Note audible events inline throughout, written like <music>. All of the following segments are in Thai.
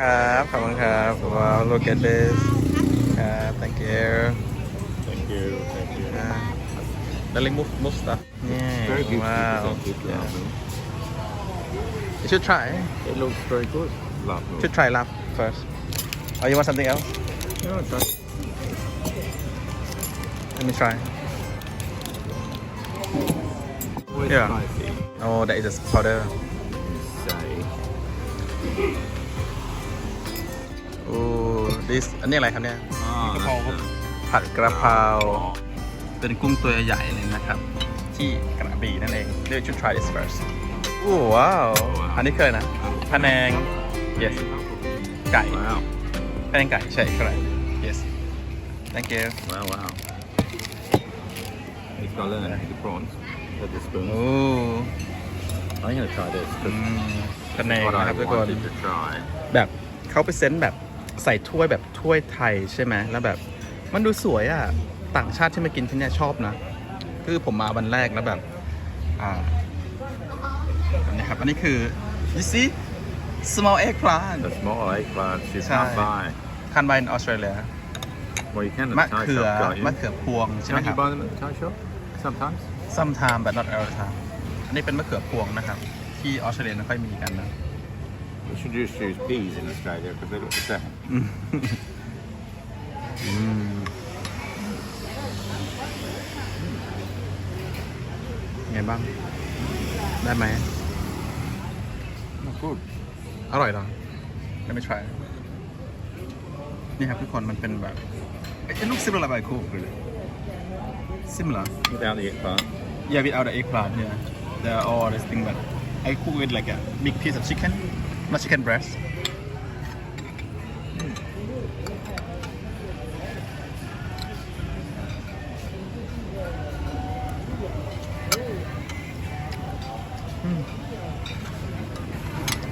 ครับขอบคุณครับ look at this ครับ uh, thank you thank you thank you uh, darling move move stuff yeah very good wow good you should try it looks very good love should try love first oh you want something else no try let me try yeah oh that is a powder โอ้ดิสอันนี้อะไรครับเนี่ยกระเพราครับผัดกระเพราเป็นกุ้งตัวใหญ่เลยนะครับ ที่กระบี่นั่นเองเดี๋ยวชุด try this first โอ้ว้าวอันนี้เคยนะพะแนง yes ไก่ว้าวพะแนงไก่ใช่คร yes thank you ว้าวว้าว It's got นะ the prawns with the spoon. Ooh. I'm gonna try this. พะแนงนะครับทุกคนแบบเขาไปเซนต์แบบใส่ถ้วยแบบถ้วยไทยใช่ไหม แล้วแบบ มันดูสวยอะ่ะ ต่างชาติที่มากินที่นี่ชอบนะ คือผมมาวันแรกแล้วแบบ อ่านี่ครับ อันนี้คือ you see small eggplant The small eggplant she's not f y can buy in Australia Well, you can มะ a t a เขือ มะเขือพวงใช่ไหมครับ s o m e t i m e s sometime s but not all the time อันนี้เป็นมะเขือพวงนะครับ ที่ออสเตรเลียไม่ค่อยมีกันนะ should just use peas in Australia because they look the same. mm. ไงบ้างได้ไหม Not good. อร่อยเหรอได้ไม่ try นี่ครับทุกคนมันเป็นแบบเอ้ย it looks similar by cook really similar Without the eggplant. yeah without the eggplant yeah there are all this thing but I cook with like a big piece of chicken not chicken breast.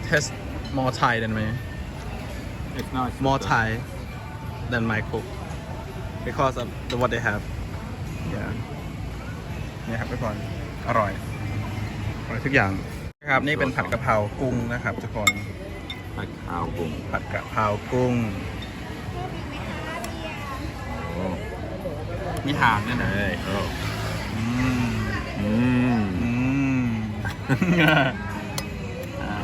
Tastes more Thai than me. It's nice. More Thai than my cook because of the, what they have. Yeah. เนี่ยครับทุกคนอร่อยอร่อยทุกอย่างครับนี่เป็นผัดกะเพรากุ้งนะครับทุกคน ผัดกะเพรากุ้งผัดกะเพรากุ้งมีหางเนี่ยนะอืมอืมอืมออ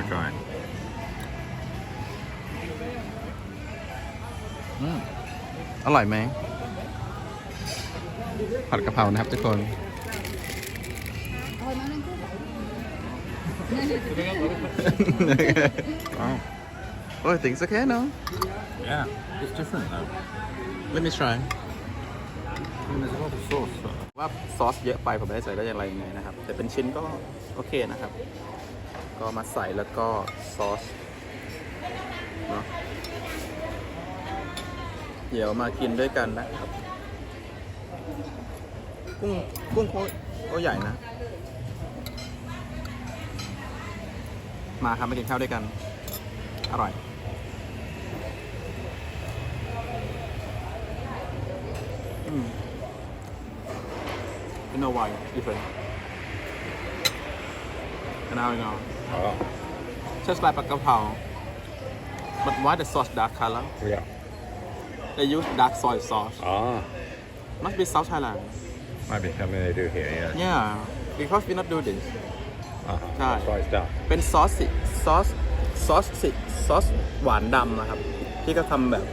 ร่อยไหมผัดกะเพรานะครับทุกคน wow. Oh, I think it's okay now. Yeah, it's different though. Let me try. ว่าซอสเยอะไปผมไม่ได้ใส่ได้อย่างไรยังไงนะครับแต่เป็นชิ้นก็โอเคนะครับ ก็มาใส่แล้วก็ซอสเนาะเดี๋ยวมากินด้วยกันนะครับ กุ้งกุ้งเขาใหญ่นะมาครับมากินข้าวด้วยกันอร่อยอืม I know why different and now I know Oh, just like ผักกะเพรา but why the sauce dark color yeah. they use dark soy sauce Ah, must be South Thailand might be something they do here. Yeah. yeah because we not do this ใช่เป็นซอสสิซอสซอสสิซอสหวานดำนะครับ ที่ก็ทำแบบ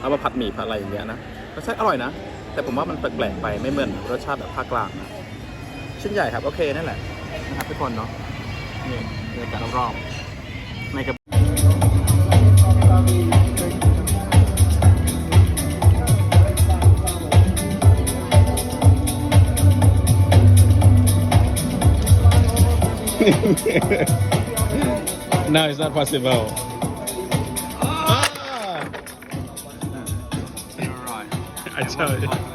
เอามาผัดหมี่ผัดอะไรอย่างเงี้ยนะรสชาติอร่อยนะ แต่ผมว่ามันแปลกๆไปไม่เหมือนรสชาติแบบภาคกลางนะชิ้นใหญ่ครับ โอเค นั่นแหละ นะครับทุกคนเนาะนี่บรรยากาศรอบ <laughs> no, it's not possible. Ah! <laughs> I tell you.